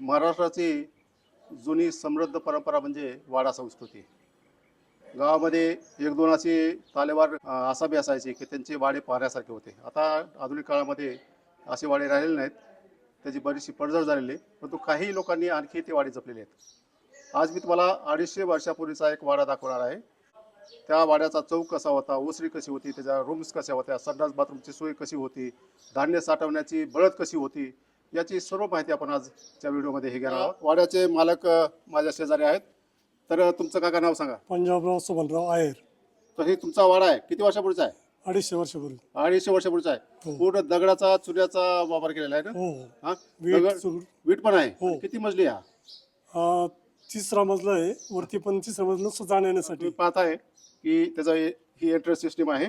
महाराष्ट्राची जुनी समृद्ध परंपरा म्हणजे वाडा संस्कृती. गावामध्ये एक दोन असे तालेवार अ, असायचे की त्यांचे वाडे पाहण्यासारखे होते. आता आधुनिक काळामध्ये असे वाडे राहिलेले नाहीत. त्याची बरीचशी पडझड झालेली आहे. परंतु काही लोकांनी आणखी ते वाडे जपलेले आहेत. आज मी तुम्हाला अडीचशे वर्षापूर्वीचा एक वाडा दाखवणार आहे. त्या वाड्याचा चौक कसा होता ओसरी कशी होती त्याच्या रूम्स कशा होत्या संडास बाथरूमची सोय कशी होती धान्य साठवण्याची बळद कशी होती याची सर्व माहिती आपण आजच्या व्हिडिओमध्ये हे घेणार आहोत. वाड्याचे मालक माझ्या शेजारी आहेत. तर तुमचं काका नाव सांगा. पंजाबराव सुमनराव आहेर तर हे तुमचा वाडा आहे. किती वर्षापूर्वीचा आहे? अडीचशे वर्षापूर्वी. अडीचशे वर्षापूर्वीचा आहे. हो. पूर्ण दगडाचा चुऱ्याचा वापर केलेला आहे ना? हो. हो? हा वीट दगड वीट पण आहे. हो. किती मजली आहे हा? हा तिसरा मजला आहे. वरती पण तिसरा मजला नुसतं जाण्यासाठी. तुम्ही पाहताय की त्याचा हे- ही एंट्रन्स सिस्टीम आहे.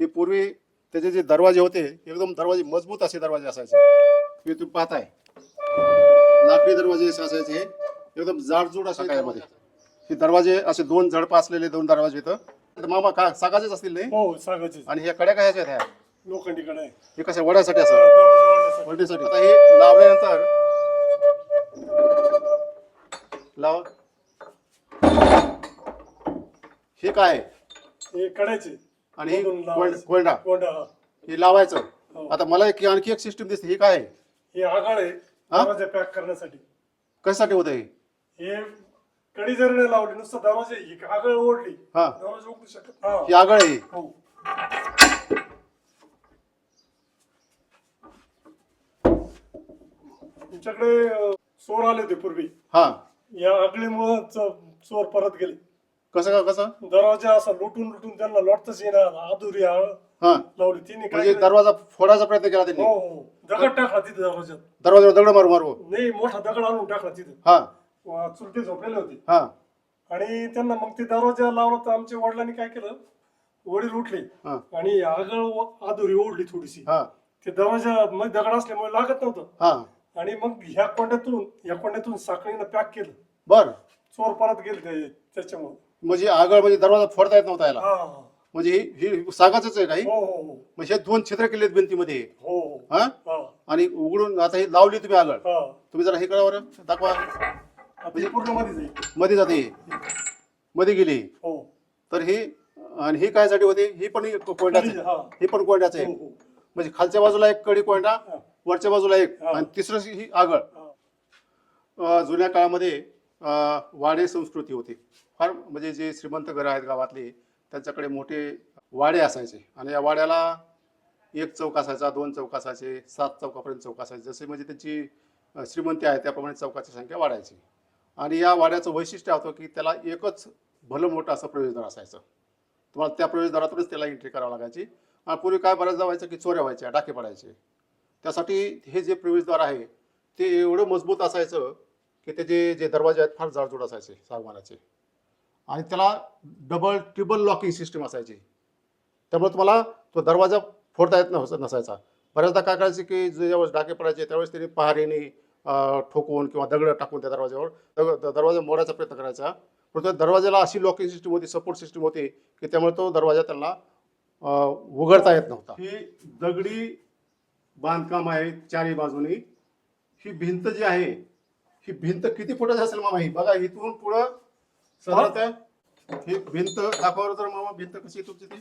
ही पूर्वी त्याचे जे दरवाजे होते एकदम दरवाजे मजबूत असे दरवाजे असायचे. हे तुम्ही पाहताय लाकडी दरवाजे असे असायचे हे. एकदम जाडजूड असे त्यामध्ये हे दरवाजे असे दोन झडप असलेले दोन दरवाजे इथं. तर मामा का सागाचेच असतील नाही? हो सागाचे आणि ह्या कड्या कशाच्या आहेत ह्या? लोखंडीकडे. आहे हे कशा वड्यासाठी असं? दरवाजा वाढण्यासाठी. वडीसाठी आता हे लावल्यानंतर लाव. हे काय? आहे? हे कड्याचे. आणि हे कोंड- लावायचं. कोंडा कोंडा हा. हे लावायचं. हो. आता मला एक आणखी एक सिस्टीम दिसते. हे काय? आहे? हे आगाळ आहे हा? दरवाजा पॅक करण्यासाठी. कशासाठी होतं हे हे कडी जरी नाही लावली नुसतं दरवाजा ही आगळ ओढली हा. दरवाजा उघडू शकत हा ही आगळ आहे. हो. तुमच्याकडे अं, चोर आले होते पूर्वी. हा. या आगळीमुळं चोर परत गेले. कसं का कसं? दरवाजा असा लुटून लुटून त्यांना लोटताच येणार आधुरी आळ हा. लावली. तिने काय म्हणजे केलं? दरवाजा फोडायचा प्रयत्न केला हो त्यांनी हो. दगड टाकला तिथे दरवाज्यात. दरवाजावर दगड मारू मारू. नाही मोठा दगड आणून टाकला तिथे. हा. व चुलते झोपलेले होते. हा. आणि त्यांना मग ते दरवाजा लावला तर आमच्या वडिलांनी काय केलं? वडील उठले. हा. आणि आगळ व- आधुरी ओढली थोडीशी. हा. ते दरवाजा मध्ये दगड असल्यामुळे लागत नव्हतं. हा. आणि मग ह्या कोंड्यातून या कोंड्यातून साखळीनं पॅक केलं. बर. चोर परत गेले ते- त्याच्यामुळे. म्हणजे आगळ म्हणजे दरवाजा फोडता येत नव्हता याला. हा. म्हणजे ही सागाच आहे काही? हो हो हो. म्हणजे हे दोन छिद्र केलेत भिंतीमध्ये. हो हो. हा? हा. आणि उघडून आता ही लावली तुम्ही आगळ. हा. तुम्ही जरा हे करा बरं. दाखवा. हे पूर्णमध्ये जाते. मध्ये गेली. हो. तर ही आणि ही काय होते? ही पण एक आहे. हा. ही पण कोंड्याच हो, आहे. हो. म्हणजे खालच्या बाजूला एक कडी कोंडा हा. वरच्या बाजूला एक. हा. आणि तिसरं ही आगळ. हा. अ, जुन्या काळामध्ये अ, वाडे संस्कृती होती. फार म्हणजे जे श्रीमंत घरं आहेत गावातले त्यांच्याकडे मोठे वाडे असायचे. आणि या वाड्याला एक चौक असायचा दोन चौक असायचे सात चौकापर्यंत चौक असायचे. जसे म्हणजे त्यांची श्रीमंती आहे त्याप्रमाणे चौकाची संख्या वाढायची. आणि या वाड्याचं वैशिष्ट्य होतं की त्याला एकच भलं मोठं असं प्रवेशद्वार असायचं. तुम्हाला त्या प्रवेशद्वारातूनच त्याला एंट्री करावं लागायची. आणि पूर्वी काय बऱ्याचदा व्हायचं की चोऱ्या व्हायच्या डाके पडायचे. त्यासाठी हे जे प्रवेशद्वार आहे ते एवढं मजबूत असायचं की त्याचे जे दरवाजे आहेत फार जाडजूड असायचे सागवानाचे आणि त्याला डबल ट्रिबल लॉकिंग सिस्टीम असायची. त्यामुळे तुम्हाला तो दरवाजा फोडता येत नसायचा. बऱ्याचदा काय करायचे की ज्यावेळेस डाके पडायचे त्यावेळेस त्यांनी पहारीने ठोकून किंवा दगड टाकून त्या दरवाज्यावर दग- द- दरवाजा मोडायचा प्रयत्न करायचा. पण त्या दरवाजाला अशी लॉकिंग सिस्टीम होती सपोर्ट सिस्टीम होती की त्यामुळे तो दरवाजा त्यांना उघडता येत नव्हता. ही दगडी बांधकाम आहे चारही बाजूनी. ही भिंत जी आहे ही भिंत किती फुटाची असेल मामा ही? बघा इथून पुढं साधारणतः ही? भिंत दाखवा तर मामा भिंत कशी आहे तुमची ती?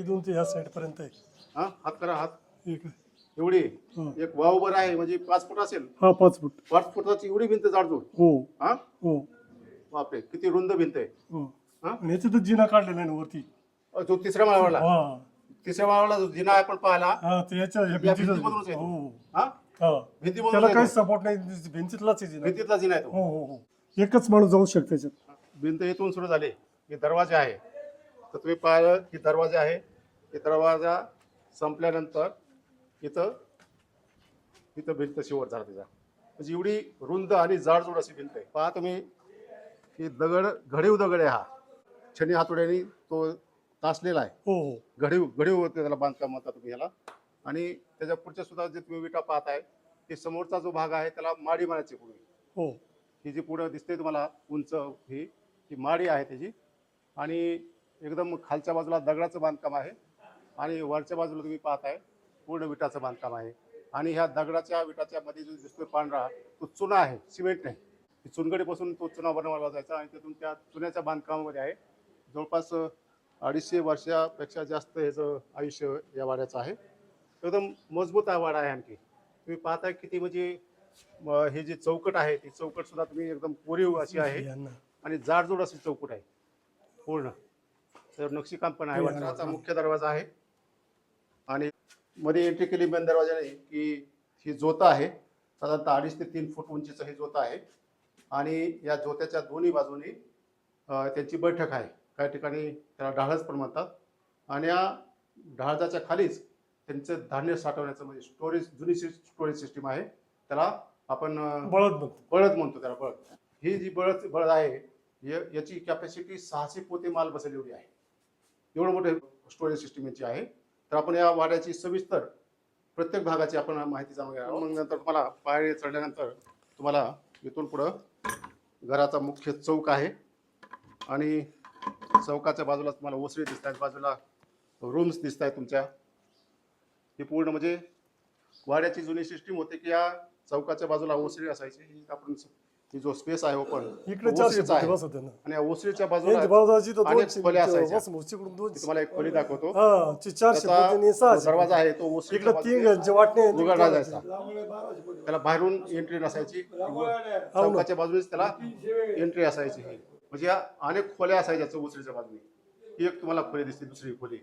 इथून ते ह्या साईड पर्यंत आहे. हा? हात करा हात. आहे एवढी? हा. एक वावभर आहे म्हणजे पाच फूट असेल. हा पाच फूट. पाच फुटाची एवढी भिंत जाडजूड. हो. हा? हो. बापरे किती रुंद भिंत आहे. हो. हा? आणि याच्यातच जिना काढलेला आहे ना वरती. अ, तो तिसऱ्या माळावरला हा. तिसऱ्या माळावरला जो जिना आपण पाहिला हा ते याच्या या भिंतीमधूनच आहे तो. हो. हा? त्याला तो. सपोर्ट नाही भिंतीतलाच आहे जिना भिंतीतला जिना आहे तो. हो हो हो. एकच माणूस जाऊ शकतो त्याच्यात भिंत इथून सुरू झाली हे दरवाजे आहे. तर तुम्ही पाहिलं की दरवाजा आहे. हे दरवाजा संपल्यानंतर इथं इथं भिंत शेवट झाला त्याचा म्हणजे एवढी रुंद आणि जाडजूड अशी भिंत आहे. पहा तुम्ही ही दगड घडीव दगड आहे हा. छनी हातोड्याने तो तासलेला आहे. हो हो. घडीव घडीव होते त्याला बांधकाम म्हणता तुम्ही याला आणि त्याच्या पुढच्या सुद्धा जे तुम्ही विटा पाहताय ते समोरचा जो भाग आहे त्याला माडी म्हणायची पूर्वी. हो. ही जी पुढं दिसते तुम्हाला उंच ही ही माडी आहे त्याची. आणि एकदम खालच्या बाजूला दगडाचं बांधकाम आहे. आणि वरच्या बाजूला तुम्ही पाहताय पूर्ण विटाचं बांधकाम आहे. आणि ह्या दगडाच्या विटाच्या मध्ये जो दिसतोय पांढरा तो चुना आहे सिमेंट नाही. ती चुनगडीपासून तो चुना बनवला जायचा आणि त्यातून त्या चुन्याच्या बांधकामामध्ये आहे. जवळपास अडीचशे वर्षापेक्षा जास्त ह्याचं आयुष्य या वाड्याचं आहे. एकदम मजबूत हा वाडा आहे आणखी. तुम्ही पाहताय किती म्हणजे हे जे चौकट आहे ती चौकट सुद्धा तुम्ही एकदम कोरीव अशी आहे. आणि जाडजूड अशी चौकट आहे. पूर्ण. तर नक्षीकाम पण आहे. हो. मुख्य दरवाजा आहे. आणि मध्ये एंट्री केली मेन दरवाजाने की ही जोता आहे. साधारणतः अडीच ते तीन फूट उंचीचं हे जोता आहे. आणि या जोत्याच्या दोन्ही बाजूनी त्यांची बैठक आहे. काही ठिकाणी त्याला ढाळच पण म्हणतात. आणि या ढाळजाच्या खालीच त्यांचं धान्य साठवण्याचं म्हणजे स्टोरेज जुनी स्टोरेज सिस्टीम आहे. त्याला आपण बळद बघ बळद म्हणतो त्याला बळद. ही जी बळद बळद आहे य- याची कॅपॅसिटी सहाशे पोते माल बसेल एवढी आहे. एवढं मोठे स्टोरेज सिस्टीम याची आहे. तर आपण या वाड्याची सविस्तर प्रत्येक भागाची आपण माहिती जाणून आहोत. मग नंतर तुम्हाला पायरी चढल्यानंतर तुम्हाला इथून पुढं घराचा मुख्य चौक आहे. आणि चौकाच्या बाजूला तुम्हाला ओसरी दिसत आहेत बाजूला रूम्स दिसत आहेत तुमच्या. ही पूर्ण म्हणजे वाड्याची जुनी सिस्टीम होती की या चौकाच्या बाजूला ओसरी असायची. ही आपण ही जो स्पेस आहे ओपन ओसरीचा आहे. आणि ओसरीच्या बाजूला अनेक खोल्या असायच्या. तुम्हाला एक खोली दाखवतो. हा दरवाजा आहे तो ओसरीच्या बाजूने. उघडला जायचा. त्याला बाहेरून एंट्री नसायची. चौकाच्या बाजूनेच त्याला एंट्री असायची ही. म्हणजे या अनेक खोल्या असायच्या चौसरीच्या बाजूने. ही एक तुम्हाला खोली दिसते दुसरी खोली.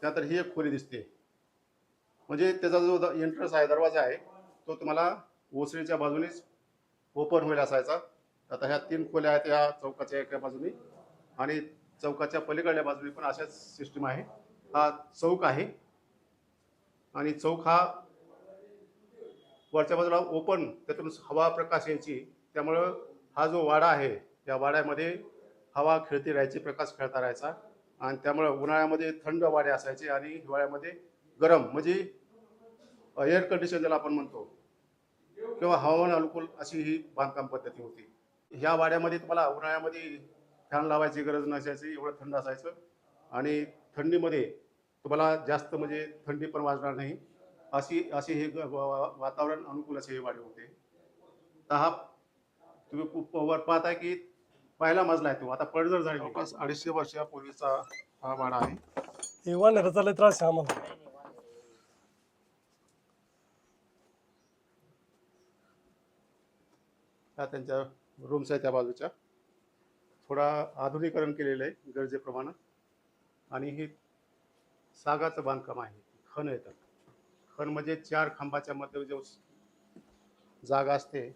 त्यानंतर ही एक खोली दिसते. म्हणजे त्याचा जो एंट्रन्स आहे दरवाजा आहे तो तुम्हाला ओसरीच्या बाजूनेच ओपन होईल असायचा. आता ह्या तीन खोल्या आहेत या चौकाच्या एका बाजूने. आणि चौकाच्या पलीकडल्या बाजूने पण अशाच सिस्टीम आहे. हा चौक आहे. आणि चौक हा वरच्या बाजूला ओपन त्यातून हवा प्रकाश यायची. त्यामुळं हा जो वाडा आहे त्या वाड्यामध्ये हवा खेळती राहायची प्रकाश खेळता राहायचा. आणि त्यामुळं उन्हाळ्यामध्ये थंड वाडे असायचे आणि हिवाळ्यामध्ये गरम म्हणजे एअर कंडिशन ज्याला आपण म्हणतो किंवा हवामान अनुकूल अशी ही बांधकाम पद्धती होती. ह्या वाड्यामध्ये तुम्हाला उन्हाळ्यामध्ये फॅन लावायची गरज नसायची एवढं थंड असायचं. आणि थंडीमध्ये तुम्हाला जास्त म्हणजे थंडी पण वाजणार नाही. अशी अशी हे ग- वा- वा- वातावरण अनुकूल असे हे वाडे होते. तर हा तुम्ही खूप वर पाहताय की पहिला मजला आहे तो. आता पडझड झाली. जवळपास अडीचशे वर्षापूर्वीचा हा वाडा आहे. हे चालले त्रास आहे आम्हाला. ह्या त्यांच्या रूम्स आहेत त्या बाजूच्या. थोडा आधुनिकरण केलेलं आहे गरजेप्रमाणे. आणि हे सागाचं बांधकाम आहे. खण येतं खण म्हणजे चार खांबाच्या मध्ये जो जागा असते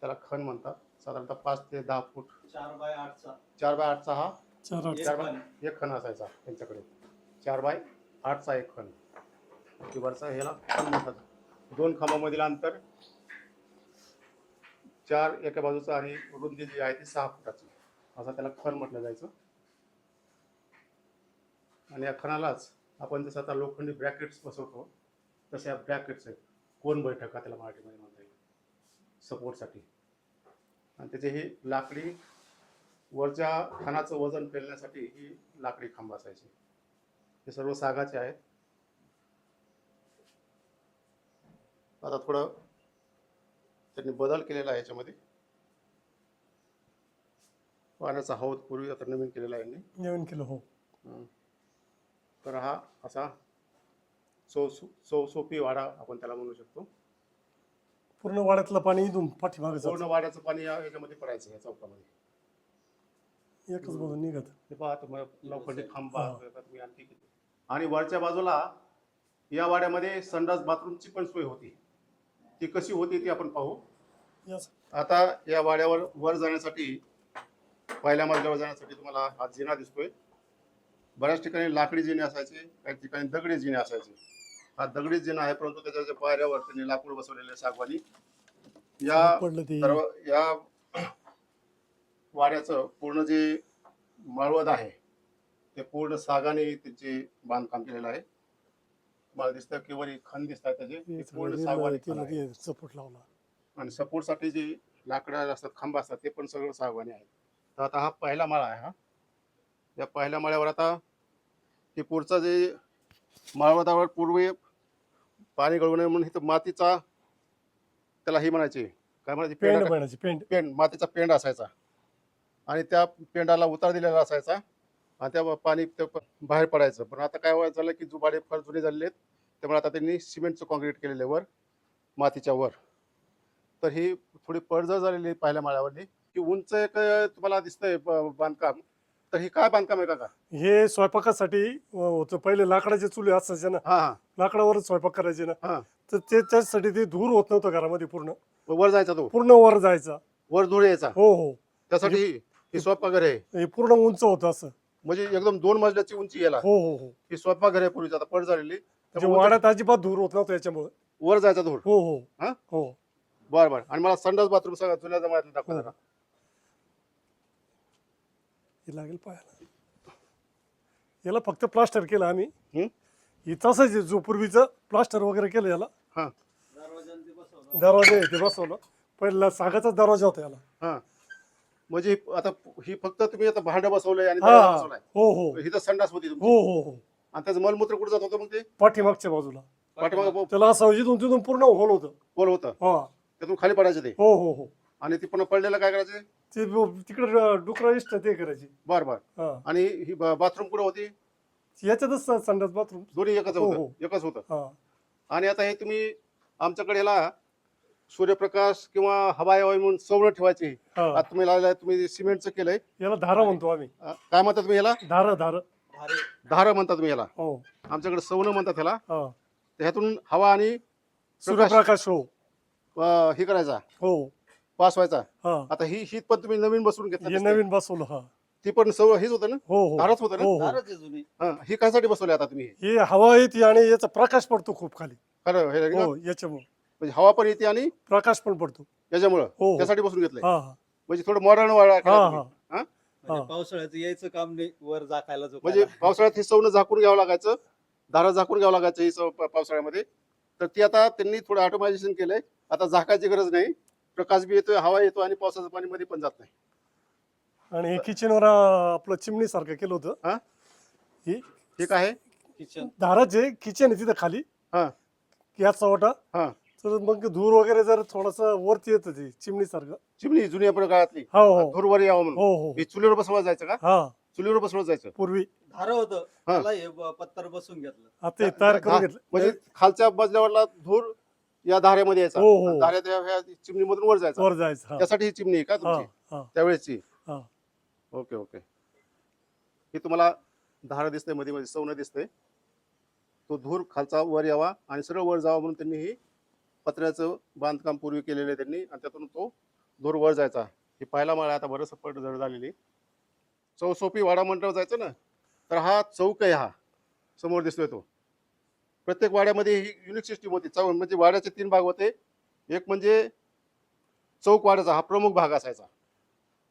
त्याला खण म्हणतात. साधारणतः पाच ते दहा फूट. चार बाय आठचा. चार बाय आठचा हा? चार बाय एक खण असायचा त्यांच्याकडे. चार बाय आठचा एक खण. वरचा ह्याला खण म्हणतात. दोन खांबामधील अंतर चार एका बाजूचा आणि रुंदी जी आहे ती सहा फुटाची. असं त्याला खण म्हटलं जायचं. आणि या खणालाच आपण जसं आता लोखंडी ब्रॅकेट्स बसवतो तसे या ब्रॅकेट्स आहेत. कोण बैठका त्याला मराठीमध्ये म्हणता येईल? सपोर्टसाठी. आणि त्याचे हे लाकडी वरच्या खणाचं वजन पेलण्यासाठी ही लाकडी खांब असायची. हे सर्व सागाचे आहेत. आता थोडं त्यांनी बदल केलेला आहे याच्यामध्ये. पाण्याचा हौद पूर्वी आता नवीन केलेला आहे यांनी. नवीन केलं हो. हं. तर हा असा चौ चौसोपी वाडा आपण त्याला म्हणू शकतो. पूर्ण वाड्यातलं पाणी इथून पाठीमागे पूर्ण जातं वाड्याचं पाणी या याच्यामध्ये पडायचं या चौकामध्ये. एकच बाजू निघत. हे पहा तुम्ही लोखंडी खांबा तुम्ही आणखी किती. आणि वरच्या बाजूला या वाड्यामध्ये संडास बाथरूमची पण सोय होती. ती कशी होती ती आपण पाहू. आता या वाड्यावर वर जाण्यासाठी पहिल्या मजल्यावर जाण्यासाठी तुम्हाला हा जिना दिसतोय. बऱ्याच ठिकाणी लाकडी जिने असायचे काही ठिकाणी दगडी जिने असायचे. हा दगडी जिना आहे परंतु त्याच्या ज्या पायऱ्यावर त्यांनी लाकूड बसवलेले सागवानी. या पडलं ते. सर्व या वाड्याचं पूर्ण जे मळवद आहे ते पूर्ण सागाने त्याचे बांधकाम केलेलं आहे. मला दिसतं की वरी खण दिसत आहे त्याचे ते पूर्ण सागवानी खण आहे. सपोर्ट लावला. आणि सपोर्टसाठी जे लाकडं असतात खांब असतात ते पण सगळं सागवानी आहे. तर आता हा पहिला माळा आहे हा. या पहिल्या माळ्यावर आता ते पुढचा जे माळवदावर पूर्वी पाणी गळू नये म्हणून इथं मातीचा त्याला ही म्हणायची काय म्हणायची? पेंड पेंड बनायची पेंड. पेंड मातीचा पेंड असायचा. आणि त्या पेंडाला उतार दिलेला असायचा. आणि त्या पाणी बाहेर पडायचं. पण आता काय व्हायचं झालं की जुबाडे फार जुने झालेले आहेत. त्यामुळे आता त्यांनी सिमेंटचं कॉन्क्रीट केलेलं वर मातीच्या वर. तर ही थोडी पडझड झालेली आहे पहिल्या माळ्यावरली की उंच एक तुम्हाला दिसतंय बांधकाम. तर ही काय बांधकाम आहे काका? हे स्वयंपाकासाठी होतं. पहिले लाकडाचे चुले असायचे ना. हा हा. लाकडावरच स्वयंपाक करायचे ना. हा. तर ते त्याच्यासाठी ते धूर होत नव्हतं घरामध्ये पूर्ण. वर जायचा तो? पूर्ण वर जायचा. वर धूळ यायचा? हो हो. त्यासाठी ही स्वयंपाकघर आहे. हे पूर्ण उंच होतं असं. म्हणजे एकदम दोन मजल्याची उंची याला. हो हो हो. ही स्वयंपाकघर आहे पूर्वीची आता पड झालेली. म्हणजे त्यामुळे वाड्यात अजिबात धूर होत नव्हतं याच्यामुळे. वर जायचा धूळ हो हो. हा? हो. बर बर. आणि मला संडास बाथरूम सगळं जुन्या जमान्यातलं दाखवा. जरा. हे लागेल पाहायला. याला फक्त प्लास्टर केलं आम्ही. हं? हे तसंच आहे, जो पूर्वीचं प्लास्टर वगैरे केलं याला. हा. दरवाजा ते बसवलं. पहिला सागाचाच दरवाजा होता याला. हा. म्हणजे आता ही फक्त तुम्ही आता भांडं बसवलंय आणि हा. दरवाजा बसवलाय. हो हो. ही तर संडास होती तुमची. हो हो हो. आणि त्याचं मलमूत्र कुठं जात होतं मग ते? पाठीमागच्या बाजूला. पाठीमागं त्याला तिथून पूर्ण होल होतं. पोल होतं. हा. त्यातून खाली पडायचं ते. हो हो हो. आणि ती पुन्हा पडलेलं काय करायचे? ते तिकडे डुकरा इष्ट ते करायची. बर बर. हा. आणि ही बाथरूम कुठं होती? याच्यातच स- संडास बाथरूम. दोन्ही एकच हो, होतं. हो. एकच होतं. हा. आणि आता हे तुम्ही आमच्याकडे याला सूर्यप्रकाश किंवा हवा यावी म्हणून सवड ठेवायची. हा. आता तुम्ही लावलंय तुम्ही सिमेंटचं केलंय. याला धारा म्हणतो आम्ही. अ, काय म्हणता तुम्ही याला? धारा धार. धार. म्हणता तुम्ही याला. हो. आमच्याकडे सवनं म्हणतात ह्याला हा. ह्यातून हवा आणि सूर्यप्रकाश हो. अ, हे करायचा. हो. पास व्हायचा. हा. आता ही ही पण तुम्ही नवीन बसवून हे घेतला नवीन बसवलं हा. ती पण सव हीच होतं ना? हो हो. धारच होतं ना? हो हो. हा, ही कशासाठी बसवली आता तुम्ही? हे हवा येते आणि याचा प्रकाश पडतो खूप खाली. खरं हे ना? हो याच्यामुळे. म्हणजे हवा पण येते आणि प्रकाश पण पडतो. याच्यामुळं. हो हो. त्यासाठी बसून घेतलंय. हा हा. म्हणजे थोडं मॉडर्न हा हा. म्हणजे हा. पावसाळ्याचं यायचं काम नाही वर जाकायला जो म्हणजे पावसाळ्यात हे सवनं झाकून घ्यावं लागायचं दारा झाकून घ्यावं लागायचं ही सव पा- पावसाळ्यामध्ये. तर ती आता त्यांनी थोडं ऑटोमायझेशन केलंय. आता झाकायची गरज नाही. प्रकाश बी येतोय हवा येतो आणि पावसाचं पाणी मध्ये पण जात नाही. आणि हे किचनवर आपलं चिमणी सारखं केलं होतं. हा? ही ठीक आहे? किचन दाराचे किचन आहे तिथं खाली हा. याचा वाटा हा. तर मग धूर वगैरे जर थोडस वरती येत ते चिमणी सारखं चिमणी जुन्या काळातली. हो हो. धुरवर यावं म्हणून. हो हो हे. चुलीवर बसवलं जायचं का? हा. चुलीवर बसवलं जायचं. पूर्वी. धार होतं. हा. त्याला हे ब- पत्तर बसून घेतलं. आता हे तयार करून घेतलं. म्हणजे खालच्या मजल्यावरला धूर या धाऱ्यामध्ये यायचा. हो, हो. आणि धाऱ्यात या- ह्या चिमणीमधून वर जायचा. वर जायचं हा. त्यासाठी ही चिमणी आहे का हा तुमची? हा. त्यावेळेसची. हा. Okay okay. हे तुम्हाला धार दिसतंयमध्ये मध्ये सवनं दिसतंय. तो धूर खालचा वर यावा आणि सरळ वर जावा म्हणून त्यांनी ही पत्र्याचं बांधकाम पूर्वी केलेलं आहे त्यांनी आणि त्यातून तो धूर वर जायचा. हे पाहायला मला आता बरंच पट जड झालेली. चौसोपी वाडा मंडळ जायचं ना तर हा चौक आहे हा. समोर दिसतोय तो. प्रत्येक वाड्यामध्ये ही युनिक सिस्टीम होती. चौ म्हणजे वाड्याचे तीन भाग होते. एक म्हणजे चौक वाड्याचा हा प्रमुख भाग असायचा.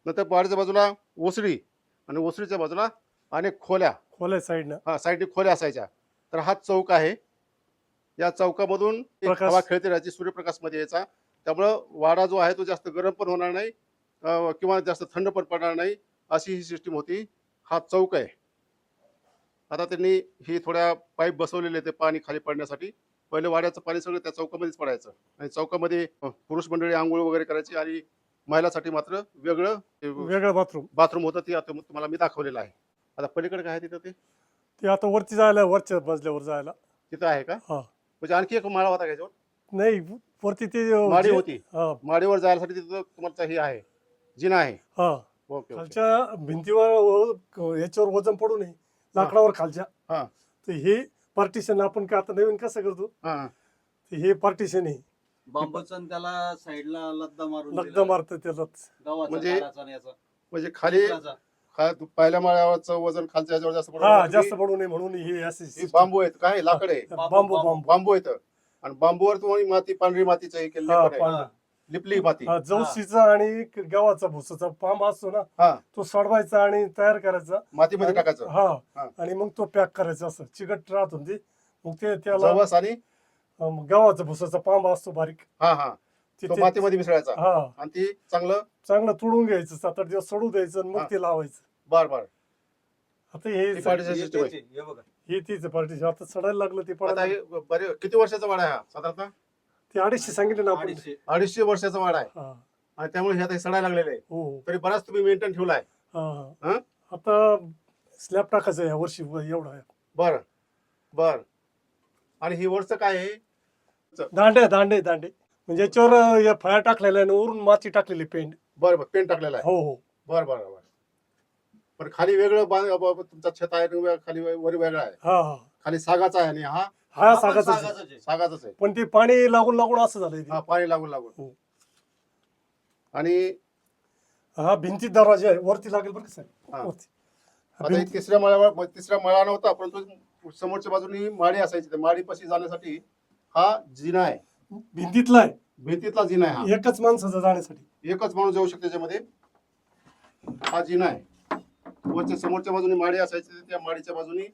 नंतर वाड्याच्या बाजूला ओसरी आणि ओसरीच्या बाजूला अनेक खोल्या. खोल्या साईडनं. हा साईडने खोल्या असायच्या. तर हा चौक आहे. या चौकामधून एक प्रकाश. हवा खेळते राहायची सूर्यप्रकाशमध्ये यायचा. त्यामुळं वाडा जो आहे तो जास्त गरम पण होणार नाही अं, किंवा जास्त थंड पण पडणार नाही अशी ही सिस्टीम होती. हा चौक आहे. आता त्यांनी ही थोड्या पाईप बसवलेले ते पाणी खाली पडण्यासाठी. पहिले वाड्याचं पाणी सगळं त्या चौकामध्येच पडायचं. आणि चौकामध्ये अं, पुरुष मंडळी आंघोळ वगैरे करायची आणि महिलासाठी मात्र वेगळं ते वेगळं बाथरूम. बाथरूम होतं ते आता तुम्हाला मी दाखवलेलं आहे. आता पलीकडे काय आहे तिथं ते? ते आता वरती जायला वरच्या मजल्यावर जायला. तिथं आहे का? हा. म्हणजे आणखी एक माळा होता का याच्यावर? नाही वरती ते माडी जे- होती. हा. माडीवर जायसाठी तिथं तुम्हाला हे आहे. जिना आहे. हा. Okay okay. खालच्या भिंतीवर व- याच्यावर वजन पडू नये. लाकडावर खालच्या. हा. तर हे पार्टिशन आपण का आता नवीन कसं करतो? हा. हा. तर हे पार्टिशन आहे. बांबूचं त्याला साईडला लद्दा मारून लगदा दिला. मारतं गव्हाचा म्हणजे- ताराचा आणि याचा. म्हणजे खाली. खा- पहिल्या माळ्यावरचं वजन खालच्या याच्यावर जास्त पडू हा नये. जास्त पडू नये म्हणून हे असे ही system. बांबू आहेत काय लाकड आहे बांबू बांबू. बांबू. आहेत. आणि बांबूवर तुम्ही माती पांढरी मातीचं हे केलेलं हा, पण आहे. पांढरं. लिपली माती. हा, जवशीचा आणि गव्हाचा भुसाचा पांब असतो ना हा. तो सोडवायचा आणि तयार करायचा. मातीमध्ये आणि- टाकायचं. हा हा. आणि मग तो पॅक करायचा असं. चिकट राहत होती. मग ते त्याला जवस आणि अं, गव्हाचा भुसाचा पांब असतो बारीक. हा हा. तो तिथे मातीमध्ये मिसळायचा. हा. आणि ती चांगलं? चांगलं तुडून घ्यायचं सात आठ दिवस सोडू द्यायचं आणि हा. मग ते लावायचं. बार बार. आता हे ती हे सिस्टम आहे. त्याचे, हे बघा. ही तीच पार्टी आता चढायला लागलं ते आता हे बरे किती वर्षाचा वाडा आहे हा? साधारणतः ते अडीचशे सांगितले ना आपण. अडीचशे. अडीचशे वर्षाचा वाडा आहे. हा. आणि त्यामुळे हे आता हे सडायला लागलेलं आहे. हो हो. तरी बराच तुम्ही मेंटेन ठेवलाय हा हा? हा? आता स्लॅब टाकायचं या वर्षी एवढा आहे. बर बर. आणि ही वरचं काय आहे? दांडे दांडे दांडे. म्हणजे याच्यावर अं, या फळ्या टाकलेल्या आणि वरून माती टाकलेली पेंट. बरं बरं पेंट टाकलेला आहे. हो हो. बरं बरं बरं. पण खाली वेगळं बांध ब- ब- तुमचा छत आहे आणि वे- खाली वे- वर वेगळा आहे. हा हा. खाली सागाचा आहे आणि हा हा सागाचा सागाचंच आहे. पण ते पाणी लागून लागून असं झालंय ते. हा पाणी लागून लागून. हो. आणि हा भिंतीत दरवाजा आहे. वरती लागेल बरं का साहेब? हा. वरती. हा, आता हे भिंती- तिसऱ्या माळ्यावर म- तिसऱ्या माळा नव्हता परंतु समोरच्या बाजूनी माडी असायची. त्या माडीपाशी जाण्यासाठी हा जिना आहे. भिंतीतला आहे. भिंतीतला जिना आहे हा. एकच माणसाचा जाण्यासाठी. एकच माणूस जाऊ शकतो त्याच्यामध्ये हा जिना आहे. वरच्या समोरच्या बाजूनी माडी असायची त्या माडीच्या बाजूनी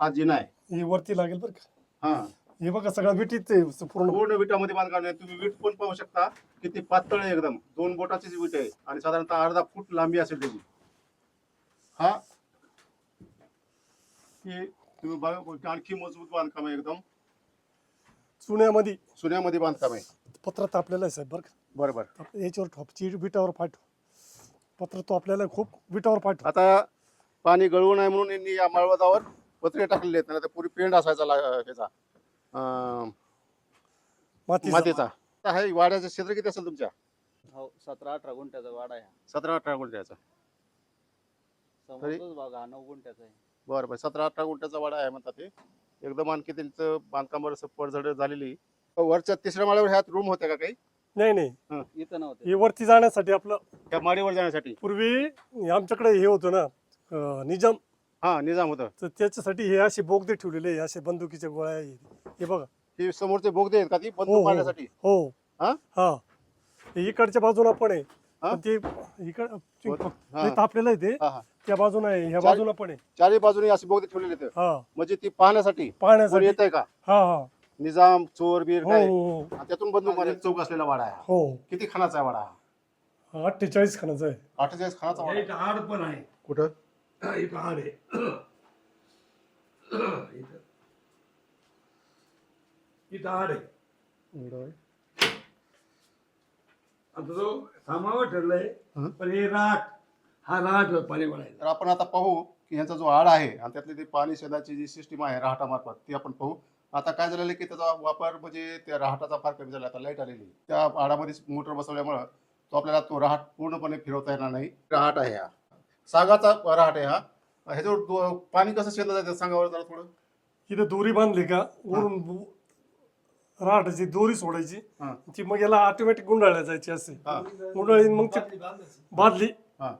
हा जिना आहे. हे वरती लागेल बरं का? हा. हे बघा सगळं विटीत आहे पूर्ण. पूर्ण विटामध्ये बांधकाम आहे तुम्ही वीट पण पाहू शकता किती पातळ आहे एकदम. दोन बोटाची वीट आहे. आणि साधारणतः अर्धा फूट लांबी असेल त्याची. हा. हे तुम्ही बघा आणखी मजबूत बांधकाम आहे एकदम. चुन्यामध्ये सोन्यामध्ये बांधकाम आहे. पत्र तापलेलं आहे साहेब बरं का? बरोबर. आप- याच्यावर ठोप चीड विटावर पाठव पत्र तो आपल्याला खूप विटावर पाठव आता पाणी गळू नये म्हणून यांनी या माळवदावर पत्रे टाकलेले आहेत नाही पुरी पेंड असायचा ला- ह्याचा. अं, माती मातीचा. आता हे वाड्याचं क्षेत्र किती असेल तुमच्या? हो सतरा अठरा गुंठ्याचा वाडा आहे. हा. सतरा अठरा गुंठ्याचा. समोरचाच भाग हा नऊ गुंठ्याचा आहे. बरं बरं. सतरा अठरा गुंठ्याचा वाडा आहे म्हणतात ते एकदम आणखी त्यांचं बांधकामावर असं पडझड झालेली. वरच्या तिसऱ्या माळ्यावर ह्यात रूम होत्या का काही? नाही नाही. इथं नव्हते. हे वरती जाण्यासाठी आपलं त्या माडीवर जाण्यासाठी? पूर्वी आमच्याकडे हे होतं ना अं, निजाम. हा निजाम होतं. तर त्याच्यासाठी हे असे बोगदे ठेवलेले आहे, असे बंदुकीच्या गोळ्या आहे. हे बघा. हे समोरचे बोगदे आहेत का ती? हो, बंदूक हो. मारण्यासाठी? हो. हा? हा. हे इकडच्या बाजूला पण आहे. हा? पण ते इकड हा, ते तापलेलं आहे ते हा हा. त्या बाजूला आहे ह्या चार- बाजूला पण आहे. चारही बाजूने असे बोगदे ठेवलेले आहेत. हा. म्हणजे ती पाहण्यासाठी कोण पाहण्यासाठी. येत आहे का? हा हा. निजाम चोर बीर हो काय? हो हो. आणि त्यातून बंदूक मारे चौक असलेला वाडा आहे. हा. हो किती खानाचा आहे वाडा? हा? अठ्ठेचाळीस खानाचं आहे. अठ्ठेचाळीस खानाचा वाडा. इथं हाड पण आहे. कुठं? इथं हाड आहे. इथं. इथं हाड आहे. आता जो थांबावं ठरलंय हं. पण हे राख हा राहट पाणी पडायचा तर आपण आता पाहू की यांचा जो आड आहे आणि त्यातली ती पाणी शेदाची जी सिस्टीम आहे राहटामार्फत ती आपण पाहू. आता काय झालेलं आहे की त्याचा वापर म्हणजे त्या राहटाचा फार कमी झाला आता लाइट आलेली. आहे. त्या आडामध्ये मोटर बसवल्यामुळं तो आपल्याला तो राहट पूर्णपणे फिरवता येणार नाही. राहट आहे हा. सागाचा राहट आहे हा. ह्याच्यावर दो- पाणी कसं शेदलं जातं? सांगा बरं जरा थोडं. इथं दोरी बांधली का? वरून बु- राहटाची दोरी सोडायची. हा. ती मग याला ऑटोमॅटिक गुंडाळल्या जायची असे. हा. गुंडाळी मग ते बादली हा.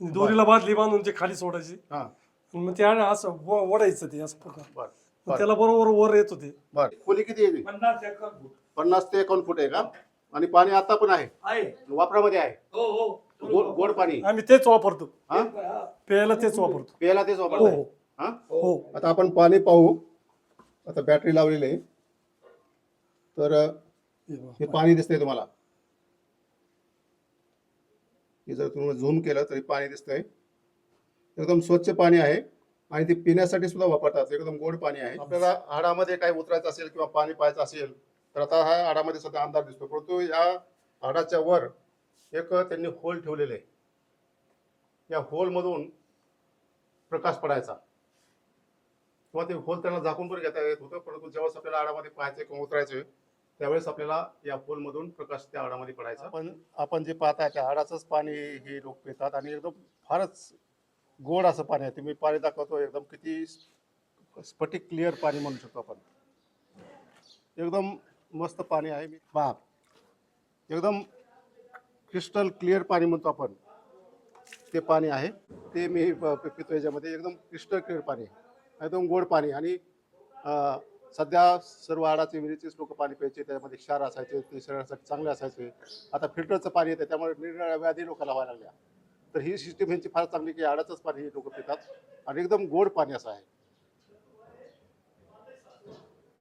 दोरीला बादली बांधून ते खाली सोडायची. हा. आणि मग ते आणि असं व- ओढायचं ते असं प्रकार. बर मग त्याला बरोबर वर येत होते बर. खोली किती आहे ती? पन्नास एकर फूट. पन्नास ते एकावन्न फूट आहे का? आणि पाणी आता पण आहे? आहे. वापरामध्ये आहे? हो हो. गोड गोड पाणी. आम्ही तेच वापरतो. हा. प्यायला तेच वापरतो. प्यायला तेच हो वापरताय हो. हा? हो. आता आपण पाणी पाहू. आता बॅटरी लावलेली आहे. तर हे पाणी दिसतंय तुम्हाला. हे जर तुम्ही झूम केलं तरी पाणी दिसतंय. एकदम स्वच्छ पाणी आहे आणि ते पिण्यासाठी सुद्धा वापरतात. एकदम गोड पाणी आहे. आपल्याला हाडामध्ये काही उतरायचं असेल किंवा पाणी पाहायचं असेल तर आता हा हाडामध्ये सध्या अंधार दिसतो परंतु या हाडाच्या वर एक त्यांनी होल ठेवलेले आहे. या होलमधून प्रकाश पडायचा. किंवा ते होल त्यांना झाकून पण घेता येत होतं परंतु ज्यावेळेस आपल्याला आडामध्ये पाहायचं किंवा उतरायचं त्यावेळेस आपल्याला या पोलमधून प्रकाश त्या आडामध्ये पडायचा. पण आपण जे पाहताय त्या हाडाचंच पाणी हे लोक पितात आणि एकदम फारच गोड असं पाणी आहे. ते मी पाणी दाखवतो एकदम किती स्फटिक क्लिअर पाणी म्हणू शकतो आपण. एकदम मस्त पाणी आहे. मी बाप एकदम क्रिस्टल क्लिअर पाणी म्हणतो आपण. ते पाणी आहे. ते मी पितो याच्यामध्ये. एकदम क्रिस्टल क्लिअर पाणी आहे. एकदम गोड पाणी आणि सध्या सर्व आडाचे विहिरीचेच लोक पाणी प्यायचे त्याच्यामध्ये क्षार असायचे ते शरीरासाठी चांगले असायचे. आता फिल्टरचं पाणी येतं त्यामुळे निरनिराळ्या व्याधी लोकांना व्हायला लागल्या. तर ही सिस्टीम ह्यांची फार चांगली की आडाचंच पाणी लोक पितात. आणि एकदम गोड पाणी असं आहे.